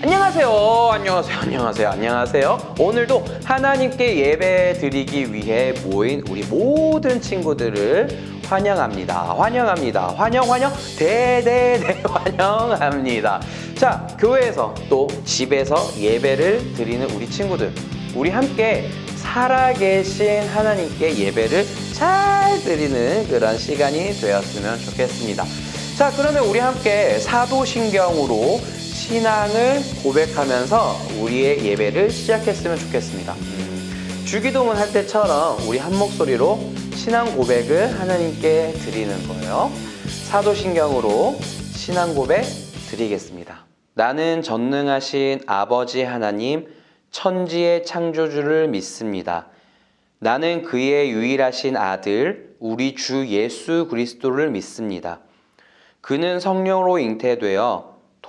안녕하세요. 안녕하세요. 안녕하세요. 안녕하세요. 오늘도 하나님께 예배 드리기 위해 모인 우리 모든 친구들을 환영합니다. 환영합니다. 환영, 환영, 대대대 환영합니다. 자, 교회에서 또 집에서 예배를 드리는 우리 친구들. 우리 함께 살아계신 하나님께 예배를 잘 드리는 그런 시간이 되었으면 좋겠습니다. 자, 그러면 우리 함께 사도신경으로 신앙을 고백하면서 우리의 예배를 시작했으면 좋겠습니다. 음, 주기도문 할 때처럼 우리 한 목소리로 신앙 고백을 하나님께 드리는 거예요. 사도신경으로 신앙 고백 드리겠습니다. 나는 전능하신 아버지 하나님, 천지의 창조주를 믿습니다. 나는 그의 유일하신 아들, 우리 주 예수 그리스도를 믿습니다. 그는 성령으로 잉태되어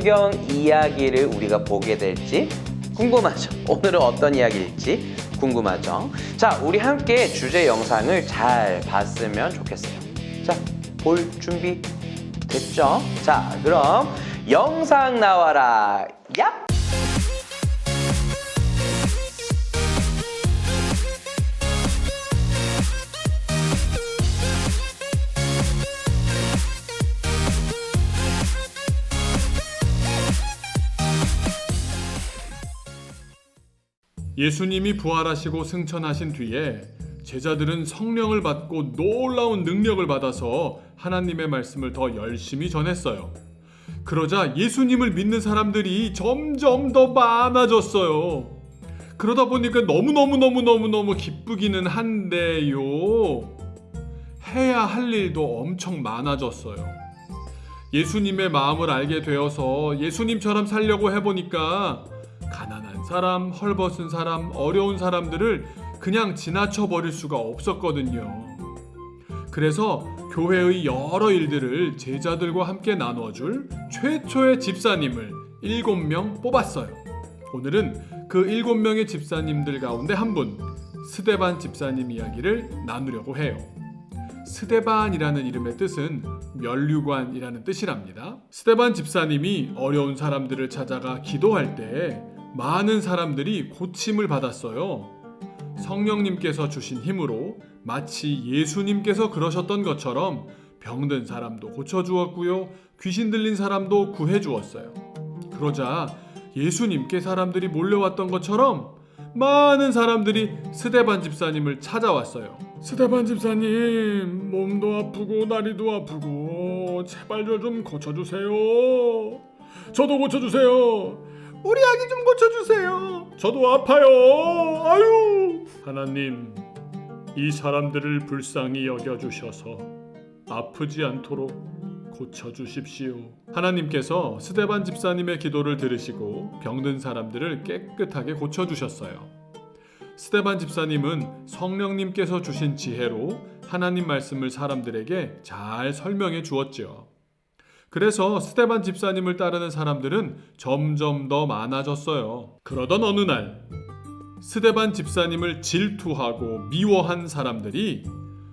성경 이야기를 우리가 보게 될지 궁금하죠? 오늘은 어떤 이야기일지 궁금하죠? 자, 우리 함께 주제 영상을 잘 봤으면 좋겠어요. 자, 볼 준비 됐죠? 자, 그럼 영상 나와라. 얍! 예수님이 부활하시고 승천하신 뒤에 제자들은 성령을 받고 놀라운 능력을 받아서 하나님의 말씀을 더 열심히 전했어요. 그러자 예수님을 믿는 사람들이 점점 더 많아졌어요. 그러다 보니까 너무너무너무너무너무 기쁘기는 한데요. 해야 할 일도 엄청 많아졌어요. 예수님의 마음을 알게 되어서 예수님처럼 살려고 해보니까 가난한 사람, 헐벗은 사람, 어려운 사람들을 그냥 지나쳐 버릴 수가 없었거든요. 그래서 교회의 여러 일들을 제자들과 함께 나눠줄 최초의 집사님을 일곱 명 뽑았어요. 오늘은 그 일곱 명의 집사님들 가운데 한 분, 스데반 집사님 이야기를 나누려고 해요. 스데반이라는 이름의 뜻은 면류관이라는 뜻이랍니다. 스데반 집사님이 어려운 사람들을 찾아가 기도할 때 많은 사람들이 고침을 받았어요. 성령님께서 주신 힘으로 마치 예수님께서 그러셨던 것처럼 병든 사람도 고쳐주었고요. 귀신 들린 사람도 구해주었어요. 그러자 예수님께 사람들이 몰려왔던 것처럼 많은 사람들이 스데반 집사님을 찾아왔어요. 스데반 집사님, 몸도 아프고 다리도 아프고 제발 저 좀 고쳐주세요. 저도 고쳐주세요. 우리 아기 좀 고쳐주세요. 저도 아파요. 아유. 하나님, 이 사람들을 불쌍히 여겨주셔서 아프지 않도록 고쳐주십시오. 하나님께서 스데반 집사님의 기도를 들으시고 병든 사람들을 깨끗하게 고쳐주셨어요. 스데반 집사님은 성령님께서 주신 지혜로 하나님 말씀을 사람들에게 잘 설명해 주었지요. 그래서 스데반 집사님을 따르는 사람들은 점점 더 많아졌어요. 그러던 어느 날 스데반 집사님을 질투하고 미워한 사람들이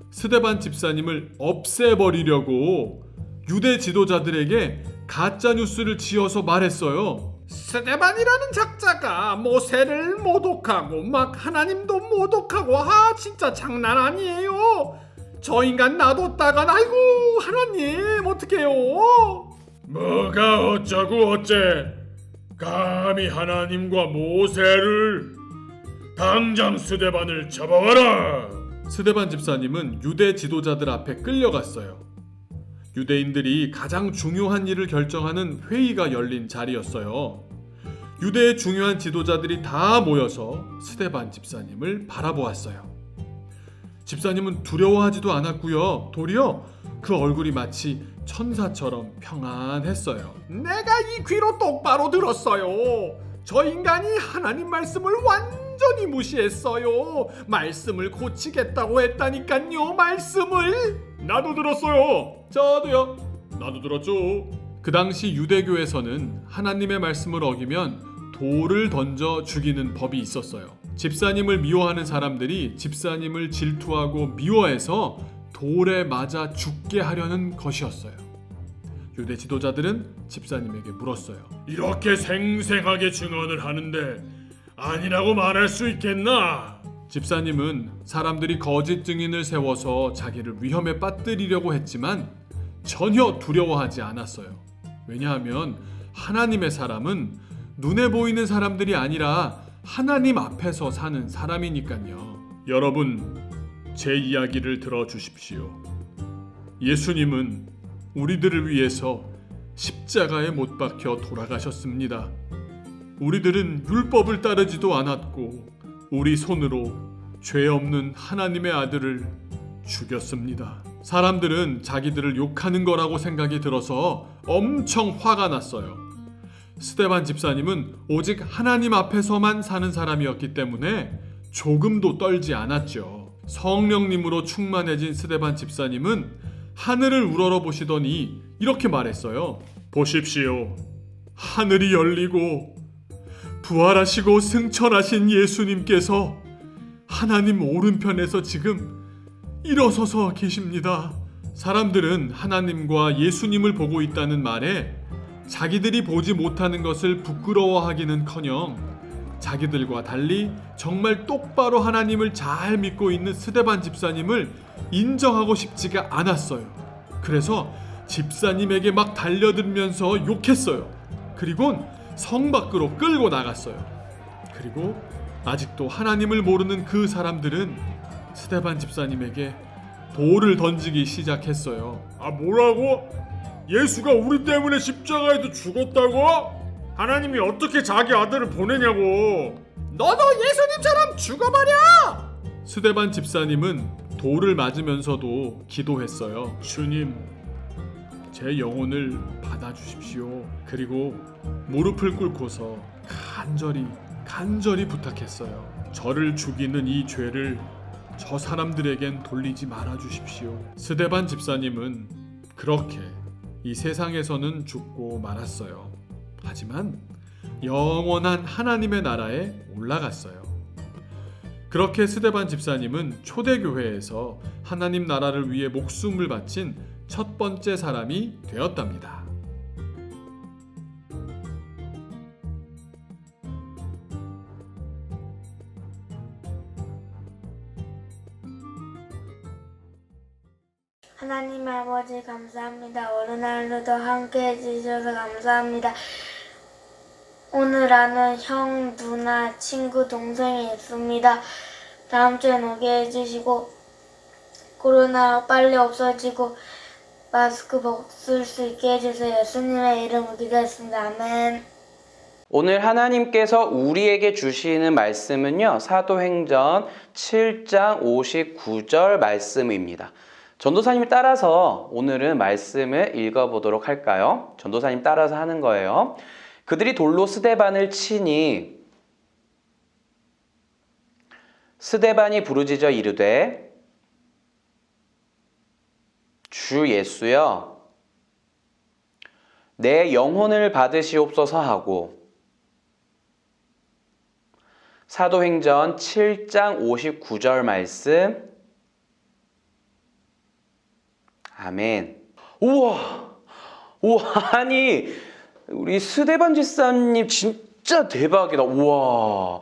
스데반 집사님을 없애버리려고 유대 지도자들에게 가짜 뉴스를 지어서 말했어요. 스데반이라는 작자가 모세를 모독하고 막 하나님도 모독하고 아 진짜 장난 아니에요. 저 인간 놔뒀다간 아이고 하나님 어떡해요? 뭐가 어쩌고 어째? 감히 하나님과 모세를 당장 스데반을 잡아와라. 스데반 집사님은 유대 지도자들 앞에 끌려갔어요. 유대인들이 가장 중요한 일을 결정하는 회의가 열린 자리였어요. 유대의 중요한 지도자들이 다 모여서 스데반 집사님을 바라보았어요. 집사님은 두려워하지도 않았고요. 도리어 그 얼굴이 마치 천사처럼 평안했어요. 내가 이 귀로 똑바로 들었어요. 저 인간이 하나님 말씀을 완전히 무시했어요. 말씀을 고치겠다고 했다니까요. 말씀을 나도 들었어요. 저도요. 나도 들었죠. 그 당시 유대교에서는 하나님의 말씀을 어기면 돌을 던져 죽이는 법이 있었어요. 집사님을 미워하는 사람들이 집사님을 질투하고 미워해서 돌에 맞아 죽게 하려는 것이었어요. 유대 지도자들은 집사님에게 물었어요. 이렇게 생생하게 증언을 하는데 아니라고 말할 수 있겠나? 집사님은 사람들이 거짓 증인을 세워서 자기를 위험에 빠뜨리려고 했지만 전혀 두려워하지 않았어요. 왜냐하면 하나님의 사람은 눈에 보이는 사람들이 아니라 하나님 앞에서 사는 사람이니까요. 여러분, 제 이야기를 들어 주십시오. 예수님은 우리들을 위해서 십자가에 못 박혀 돌아가셨습니다. 우리들은 율법을 따르지도 않았고 우리 손으로 죄 없는 하나님의 아들을 죽였습니다. 사람들은 자기들을 욕하는 거라고 생각이 들어서 엄청 화가 났어요. 스테반 집사님은 오직 하나님 앞에서만 사는 사람이었기 때문에 조금도 떨지 않았죠. 성령님으로 충만해진 스테반 집사님은 하늘을 우러러 보시더니 이렇게 말했어요. 보십시오. 하늘이 열리고 부활하시고 승천하신 예수님께서 하나님 오른편에서 지금 일어서서 계십니다. 사람들은 하나님과 예수님을 보고 있다는 말에 자기들이 보지 못하는 것을 부끄러워하기는커녕 자기들과 달리 정말 똑바로 하나님을 잘 믿고 있는 스데반 집사님을 인정하고 싶지가 않았어요. 그래서 집사님에게 막 달려들면서 욕했어요. 그리곤 성 밖으로 끌고 나갔어요. 그리고 아직도 하나님을 모르는 그 사람들은 스데반 집사님에게 돌을 던지기 시작했어요. 아 뭐라고? 예수가 우리 때문에 십자가에도 죽었다고? 하나님이 어떻게 자기 아들을 보내냐고. 너도 예수님처럼 죽어버려! 스데반 집사님은 돌을 맞으면서도 기도했어요. 주님, 제 영혼을 받아주십시오. 그리고 무릎을 꿇고서 간절히 간절히 부탁했어요. 저를 죽이는 이 죄를 저 사람들에겐 돌리지 말아 주십시오. 스데반 집사님은 그렇게 이 세상에서는 죽고 말았어요. 하지만 영원한 하나님의 나라에 올라갔어요. 그렇게 스데반 집사님은 초대교회에서 하나님 나라를 위해 목숨을 바친 첫 번째 사람이 되었답니다. 하나님 아버지 감사합니다. 어느 날도 함께 해주셔서 감사합니다. 오늘 아는 형, 누나, 친구, 동생이 있습니다. 다음 주엔 오게 해주시고 코로나 빨리 없어지고 마스크 벗을 수 있게 해주세요. 예수님의 이름으로 기도했습니다. 아멘. 오늘 하나님께서 우리에게 주시는 말씀은요, 사도행전 7장 59절 말씀입니다. 전도사님 따라서 오늘은 말씀을 읽어보도록 할까요? 전도사님 따라서 하는 거예요. 그들이 돌로 스데반을 치니 스데반이 부르짖어 이르되 주 예수여 내 영혼을 받으시옵소서 하고 사도행전 7장 59절 말씀 아멘. 우와. 우와 아니 우리 스데반 집사님 진짜 대박이다. 우와.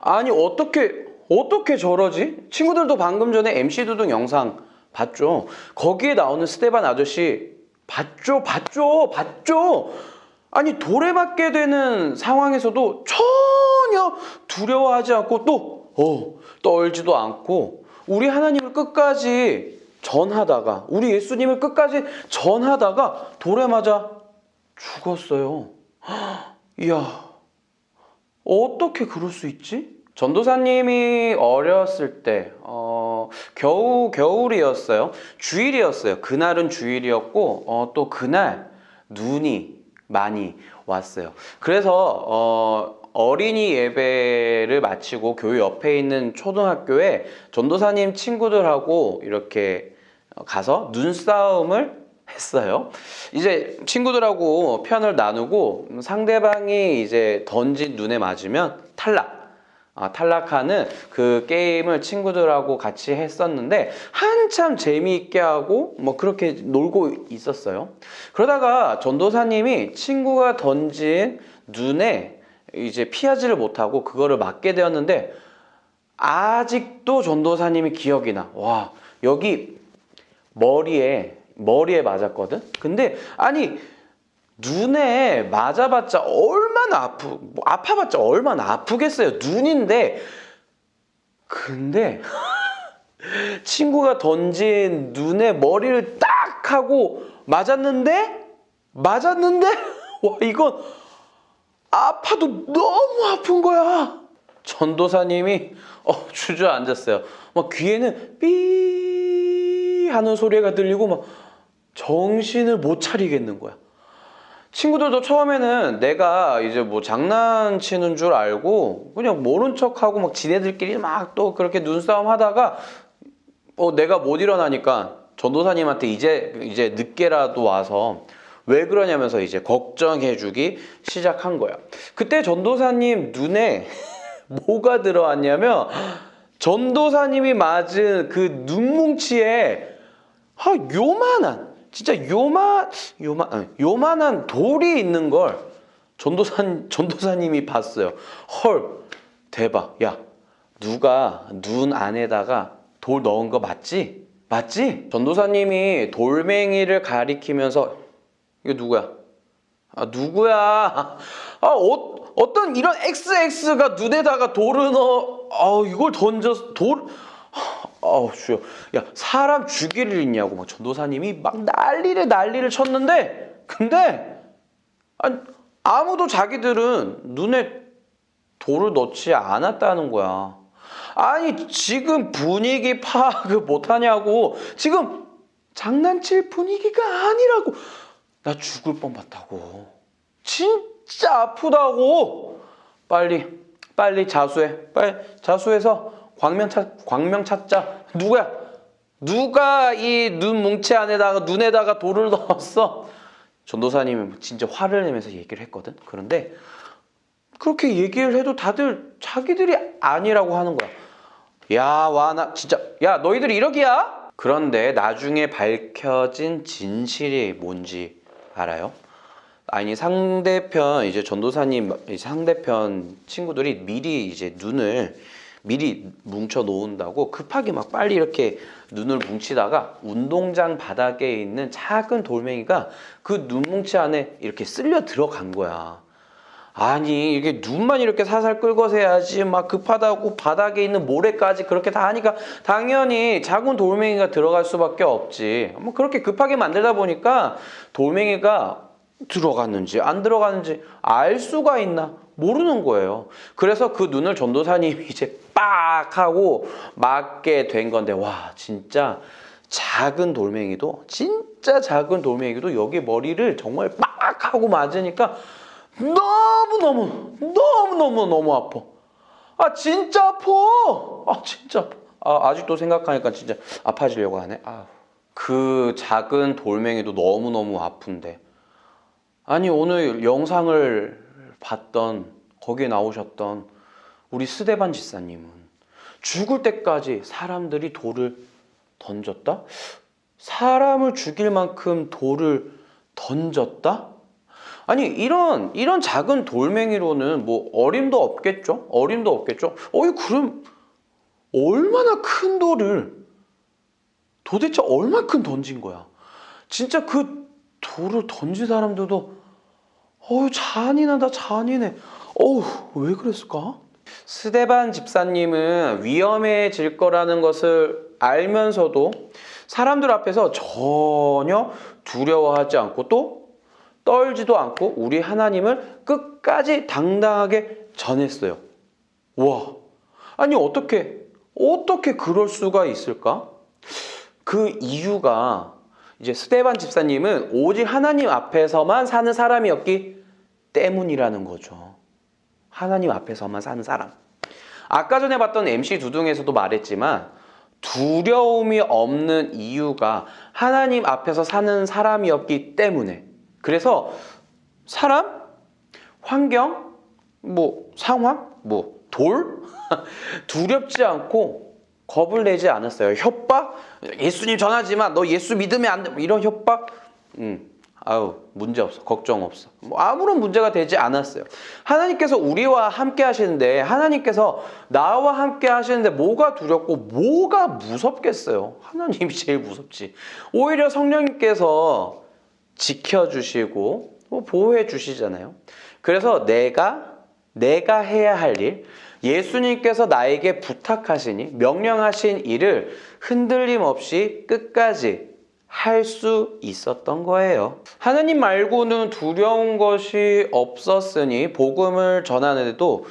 아니 어떻게 어떻게 저러지? 친구들도 방금 전에 MC 두둥 영상 봤죠? 거기에 나오는 스데반 아저씨 봤죠? 봤죠? 봤죠? 아니 돌에 맞게 되는 상황에서도 전혀 두려워하지 않고 또 어, 떨지도 않고 우리 하나님을 끝까지 전하다가 우리 예수님을 끝까지 전하다가 돌에 맞아 죽었어요. 이야 어떻게 그럴 수 있지? 전도사님이 어렸을 때 어, 겨우 겨울이었어요. 주일이었어요. 그날은 주일이었고 어, 또 그날 눈이 많이 왔어요. 그래서 어, 어린이 예배를 마치고 교회 옆에 있는 초등학교에 전도사님 친구들하고 이렇게 가서 눈싸움을 했어요. 이제 친구들하고 편을 나누고 상대방이 이제 던진 눈에 맞으면 탈락. 아, 탈락하는 그 게임을 친구들하고 같이 했었는데 한참 재미있게 하고 뭐 그렇게 놀고 있었어요. 그러다가 전도사님이 친구가 던진 눈에 이제 피하지를 못하고 그거를 맞게 되었는데 아직도 전도사님이 기억이 나. 와, 여기 머리에 머리에 맞았거든. 근데 아니 눈에 맞아봤자 얼마나 아프 뭐 아파봤자 얼마나 아프겠어요. 눈인데 근데 친구가 던진 눈에 머리를 딱 하고 맞았는데 맞았는데 와 이건 아파도 너무 아픈 거야. 전도사님이 어, 주저앉았어요. 막 귀에는 삐 하는 소리가 들리고 막 정신을 못 차리겠는 거야. 친구들도 처음에는 내가 이제 뭐 장난치는 줄 알고 그냥 모른 척하고 막 지네들끼리 막 또 그렇게 눈싸움 하다가 어 내가 못 일어나니까 전도사님한테 이제 이제 늦게라도 와서 왜 그러냐면서 이제 걱정해주기 시작한 거야. 그때 전도사님 눈에 뭐가 들어왔냐면 전도사님이 맞은 그 눈뭉치에 아 요만한 진짜 요만 요만 요만한 돌이 있는 걸 전도사 전도사님이 봤어요. 헐 대박 야 누가 눈 안에다가 돌 넣은 거 맞지? 맞지? 전도사님이 돌멩이를 가리키면서 이게 누구야? 아 누구야? 아 어, 어떤 이런 XX가 눈에다가 돌을 넣어 아 이걸 던져 돌 아우 주여. 야 사람 죽일 일 있냐고 막 전도사님이 막 난리를 난리를 쳤는데 근데 아무도 자기들은 눈에 돌을 넣지 않았다는 거야. 아니 지금 분위기 파악을 못하냐고. 지금 장난칠 분위기가 아니라고. 나 죽을 뻔봤다고. 진짜 아프다고. 빨리 빨리 자수해. 빨리 자수해서 광명 찾 광명 찾자 누구야 누가 이 눈 뭉치 안에다가 눈에다가 돌을 넣었어 전도사님은 진짜 화를 내면서 얘기를 했거든 그런데 그렇게 얘기를 해도 다들 자기들이 아니라고 하는 거야. 야, 와, 나 진짜, 야, 너희들이 이러기야? 그런데 나중에 밝혀진 진실이 뭔지 알아요? 아니, 상대편, 이제 전도사님, 이 상대편 친구들이 미리 이제 눈을 미리 뭉쳐 놓은다고 급하게 막 빨리 이렇게 눈을 뭉치다가 운동장 바닥에 있는 작은 돌멩이가 그 눈뭉치 안에 이렇게 쓸려 들어간 거야. 아니 이게 눈만 이렇게 살살 긁어서야지 막 급하다고 바닥에 있는 모래까지 그렇게 다 하니까 당연히 작은 돌멩이가 들어갈 수밖에 없지 뭐 그렇게 급하게 만들다 보니까 돌멩이가 들어갔는지 안 들어갔는지 알 수가 있나 모르는 거예요 그래서 그 눈을 전도사님이 이제 빡 하고 맞게 된 건데 와 진짜 작은 돌멩이도 진짜 작은 돌멩이도 여기 머리를 정말 빡 하고 맞으니까 너무너무 너무너무 너무 아파. 아 진짜 아파. 아 진짜 아파. 아, 아직도 생각하니까 진짜 아파지려고 하네. 아. 그 작은 돌멩이도 너무너무 아픈데. 아니 오늘 영상을 봤던 거기에 나오셨던 우리 스데반 지사님은 죽을 때까지 사람들이 돌을 던졌다? 사람을 죽일 만큼 돌을 던졌다? 아니 이런 이런 작은 돌멩이로는 뭐 어림도 없겠죠. 어림도 없겠죠. 어이 그럼 얼마나 큰 돌을 도대체 얼마큼 던진 거야. 진짜 그 돌을 던진 사람들도 어우 잔인하다 잔인해. 어우 왜 그랬을까? 스데반 집사님은 위험해질 거라는 것을 알면서도 사람들 앞에서 전혀 두려워하지 않고 또 떨지도 않고 우리 하나님을 끝까지 당당하게 전했어요. 와, 아니 어떻게 어떻게 그럴 수가 있을까? 그 이유가 이제 스테반 집사님은 오직 하나님 앞에서만 사는 사람이었기 때문이라는 거죠. 하나님 앞에서만 사는 사람. 아까 전에 봤던 MC 두둥에서도 말했지만 두려움이 없는 이유가 하나님 앞에서 사는 사람이었기 때문에. 그래서 사람, 환경, 뭐 상황, 뭐 돌? 두렵지 않고 겁을 내지 않았어요. 협박, 예수님 전하지만 너 예수 믿으면 안 돼. 뭐 이런 협박, 음, 아우 문제 없어, 걱정 없어. 뭐 아무런 문제가 되지 않았어요. 하나님께서 우리와 함께 하시는데 하나님께서 나와 함께 하시는데 뭐가 두렵고 뭐가 무섭겠어요? 하나님이 제일 무섭지. 오히려 성령님께서 지켜주시고 뭐 보호해 주시잖아요. 그래서 내가 내가 해야 할 일, 예수님께서 나에게 부탁하시니 명령하신 일을 흔들림 없이 끝까지 할 수 있었던 거예요. 하나님 말고는 두려운 것이 없었으니 복음을 전하는데도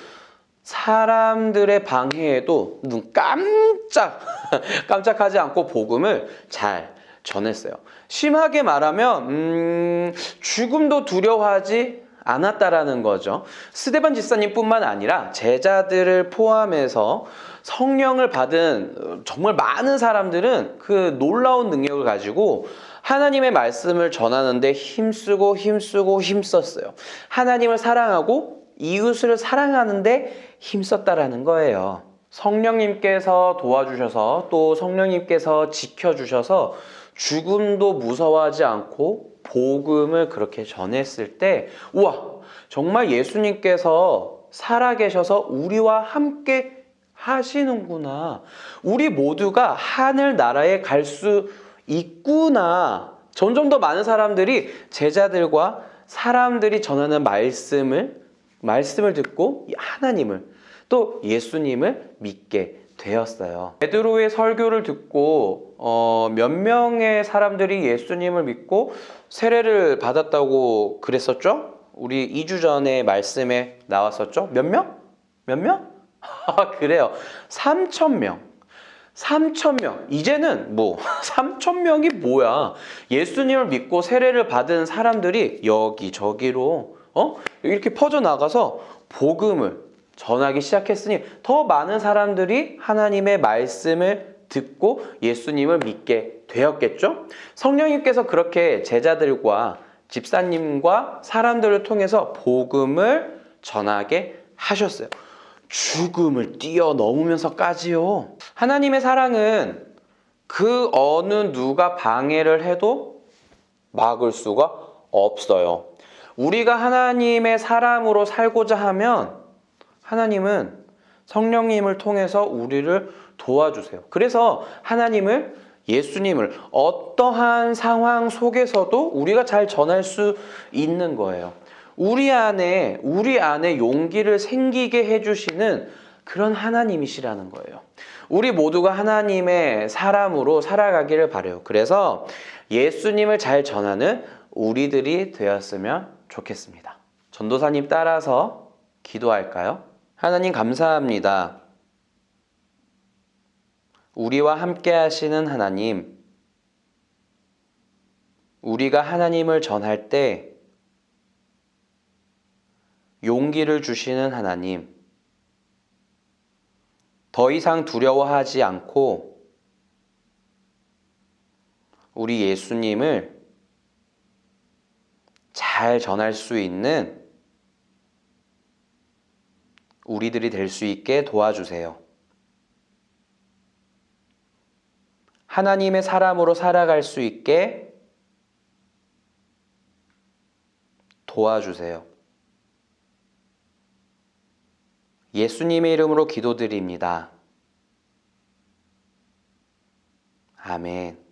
사람들의 방해에도 눈 깜짝 깜짝하지 않고 복음을 잘 전했어요. 심하게 말하면 음, 죽음도 두려워하지 않았다라는 거죠. 스데반 집사님뿐만 아니라 제자들을 포함해서 성령을 받은 정말 많은 사람들은 그 놀라운 능력을 가지고 하나님의 말씀을 전하는데 힘쓰고 힘쓰고 힘썼어요. 하나님을 사랑하고 이웃을 사랑하는데 힘썼다라는 거예요. 성령님께서 도와주셔서 또 성령님께서 지켜주셔서 죽음도 무서워하지 않고 복음을 그렇게 전했을 때, 우와, 정말 예수님께서 살아계셔서 우리와 함께 하시는구나. 우리 모두가 하늘 나라에 갈 수 있구나. 점점 더 많은 사람들이 제자들과 사람들이 전하는 말씀을, 말씀을 듣고 하나님을 또 예수님을 믿게 되었어요. 베드로의 설교를 듣고 어, 몇 명의 사람들이 예수님을 믿고 세례를 받았다고 그랬었죠? 우리 2주 전에 말씀에 나왔었죠? 몇 명? 몇 명? 아, 그래요. 3천 명. 3천 명. 이제는 뭐 3천 명이 뭐야? 예수님을 믿고 세례를 받은 사람들이 여기 저기로 어? 이렇게 퍼져 나가서 복음을 전하기 시작했으니 더 많은 사람들이 하나님의 말씀을 듣고 예수님을 믿게 되었겠죠? 성령님께서 그렇게 제자들과 집사님과 사람들을 통해서 복음을 전하게 하셨어요. 죽음을 뛰어넘으면서까지요. 하나님의 사랑은 그 어느 누가 방해를 해도 막을 수가 없어요. 우리가 하나님의 사람으로 살고자 하면 하나님은 성령님을 통해서 우리를 도와주세요. 그래서 하나님을 예수님을 어떠한 상황 속에서도 우리가 잘 전할 수 있는 거예요. 우리 안에 우리 안에 용기를 생기게 해 주시는 그런 하나님이시라는 거예요. 우리 모두가 하나님의 사람으로 살아가기를 바래요. 그래서 예수님을 잘 전하는 우리들이 되었으면 좋겠습니다. 전도사님 따라서 기도할까요? 하나님 감사합니다. 우리와 함께 하시는 하나님, 우리가 하나님을 전할 때 용기를 주시는 하나님, 더 이상 두려워하지 않고 우리 예수님을 잘 전할 수 있는 우리들이 될 수 있게 도와주세요. 하나님의 사람으로 살아갈 수 있게 도와주세요. 예수님의 이름으로 기도드립니다. 아멘.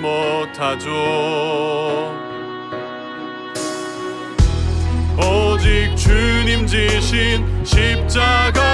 못하죠. 오직 주님 지신 십자가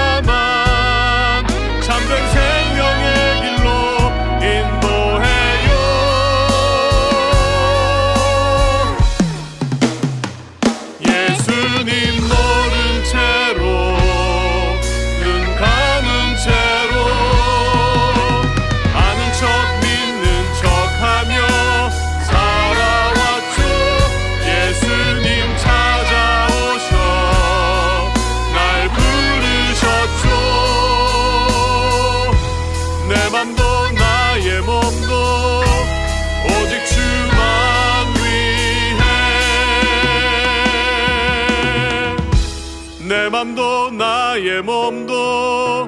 나의 몸도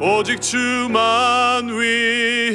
오직 주만 위해